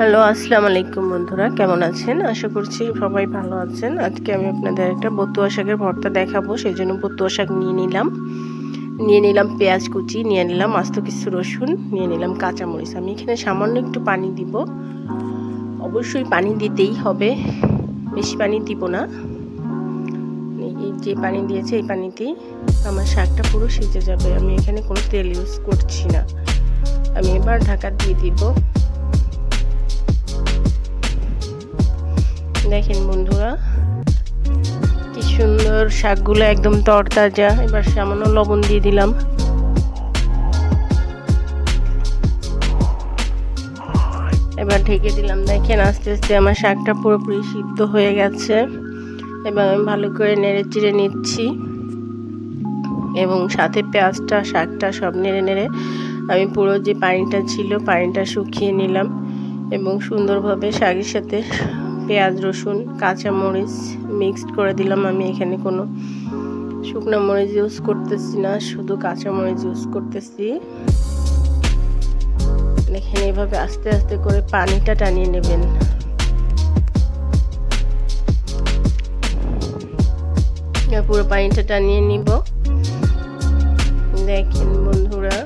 Hello, আসসালামু আলাইকুম বন্ধুরা, কেমন আছেন? আশা করছি সবাই ভালো আছেন। আজকে আমি আপনাদের একটা বতুয়া শাকের ভর্তা দেখাবো, সেই জন্য বতুয়া শাক নিয়ে নিলাম। নিয়ে নিলাম পেঁয়াজ কুচি, নিয়ে নিলাম আস্ত কিছু রসুন, নিয়ে নিলাম কাঁচামরিচ। আমি এখানে সামান্য একটু পানি দিব। অবশ্যই পানি দিতেই হবে, বেশি পানি দিব না। এই যে পানি দিয়েছে, এই পানিতেই আমার শাকটা পুরো সিজে যাবে। আমি এখানে কোনো তেল ইউজ করছি না। আমি এবার ঢাকা দিয়ে দিব। দেখেন বন্ধুরা, কি সুন্দর শাকগুলো একদম তরতাজা। এবার সামান্য লবণ দিয়ে দিলাম। এবার ঢেকে দিলাম। দেখেন আস্তে আস্তে আমার শাকটা পুরোপুরি সিদ্ধ হয়ে গেছে। এবং আমি ভালো করে নেড়ে চিড়ে নিচ্ছি। এবং সাথে পেঁয়াজটা, শাকটা সব নেড়ে নেড়ে আমি পুরো যে পানিটা ছিল, পানিটা শুকিয়ে নিলাম। এবং সুন্দরভাবে শাকের সাথে পেঁয়াজ, রসুন কাঁচা মরিচ মিক্সড করে দিলাম। আমি এখানে কোনো শুকনো মরিচ ইউজ করতেছি না, শুধু কাঁচা মরিচ ইউজ করতেছি। দেখেন এভাবে আস্তে আস্তে করে পানিটা টানিয়ে নেবেন। পুরো পানিটা টানিয়ে নিব। দেখেন বন্ধুরা।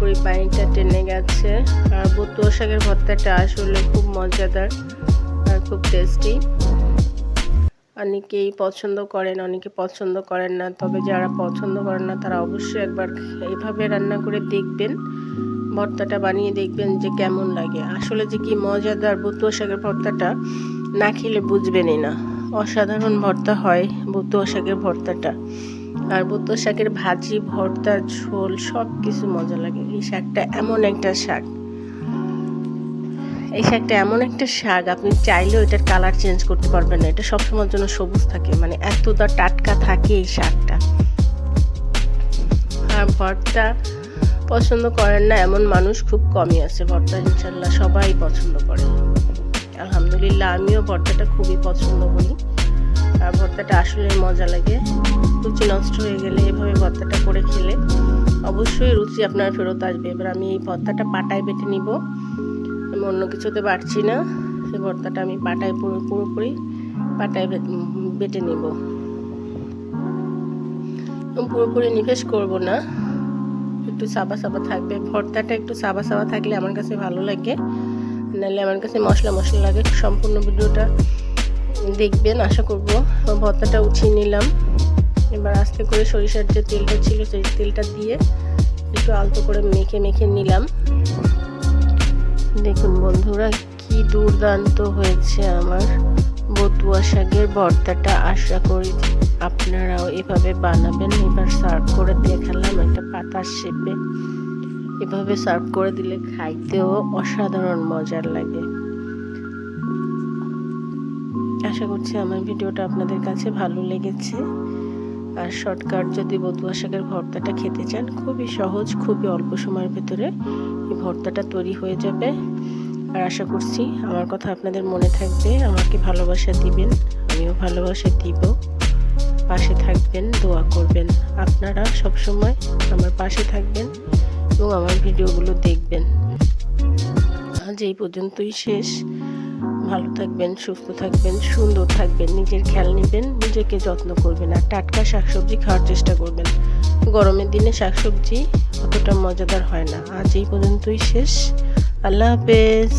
পুরোপুরি পানিটা টেনে গেছে। আর বতুয়া শাকের ভর্তাটা আসলে খুব মজাদার আর খুব টেস্টি অনেকেই পছন্দ করেন, অনেকে পছন্দ করেন না। তবে যারা পছন্দ করেন না, তারা অবশ্যই একবার এইভাবে রান্না করে দেখবেন, ভর্তাটা বানিয়ে দেখবেন যে কেমন লাগে। আসলে যে কি মজাদার বতুয়া শাকের ভর্তাটা, না খেলে বুঝবেনই না। অসাধারণ ভর্তা হয় বতুয়া শাকের ভর্তাটা। আর শাকের ভাজি, ভর্তা, ঝোল সব কিছু মজা লাগে। এই শাকটা এমন একটা শাক। এই শাকটা এমন একটা শাক, আপনি চাইলেও এটার কালার চেঞ্জ করতে পারবেন না। এটা সবসময়ের জন্য সবুজ থাকে মানে এতটা টাটকা থাকে এই শাকটা। আর ভর্তা পছন্দ করেন না এমন মানুষ খুব কমই আছে। ভর্তা ইনশাল্লাহ সবাই পছন্দ করে। আলহামদুলিল্লাহ, আমিও ভর্তাটা খুবই পছন্দ করি। আর ভর্তাটা আসলে মজা লাগে। রুচি নষ্ট হয়ে গেলে এভাবে ভর্তাটা করে খেলে অবশ্যই রুচি আপনার ফেরত আসবে। এবার আমি এই ভর্তাটা পাটায় বেটে নিব। আমি অন্য কিছুতে বাড়ছি না। এই ভর্তাটা আমি পাটায় পুরো, পুরোপুরি পাটায় বেটে নিব। পুরোপুরি নিভেশ করব না। একটু সাবা সাবা থাকবে। ভর্তাটা একটু সাবা সাবা থাকলে আমার কাছে ভালো লাগে। নাহলে আমার কাছে মশলা মশলা লাগে। সম্পূর্ণ ভিডিওটা দেখবেন, আশা করব। ভর্তাটা উঠিয়ে নিলাম। এবার আস্তে করে সরিষার যে তেলটা ছিল, সেই তেলটা দিয়ে একটু আলতো করে মেখে মেখে নিলাম। দেখুন বন্ধুরা, কি দুর্দান্ত হয়েছে আমার বতুয়া শাকের ভর্তাটা। আশা করি আপনারাও এভাবে বানাবেন। এবার সার্ভ করে দেখালাম একটা পাতার শেপে। এভাবে সার্ভ করে দিলে খাইতেও অসাধারণ মজার লাগে। আশা করছি আমার ভিডিওটা আপনাদের কাছে ভালো লেগেছে। আর শর্টকাট যদি বতুয়া শাকের ভর্তাটা খেতে চান, খুবই সহজ, খুবই অল্প সময়ের ভেতরে এই ভর্তাটা তৈরি হয়ে যাবে। আর আশা করছি আমার কথা আপনাদের মনে থাকবে, আমাকে ভালোবাসা দিবেন, আমিও ভালোবাসা দিব। পাশে থাকবেন, দোয়া করবেন। আপনারা সব সময় আমার পাশে থাকবেন এবং আমার ভিডিওগুলো দেখবেন। আজ এই পর্যন্তই শেষ। ভালো থাকবেন, সুস্থ থাকবেন, সুন্দর থাকবেন, নিজের খেয়াল নেবেন, নিজেকে যত্ন করবেন আর টাটকা শাকসবজি খাওয়ার চেষ্টা করবেন। গরমের দিনে শাকসবজি অতটা মজাদার হয় না। আজ এই পর্যন্তই শেষ। আল্লাহ হাফেজ।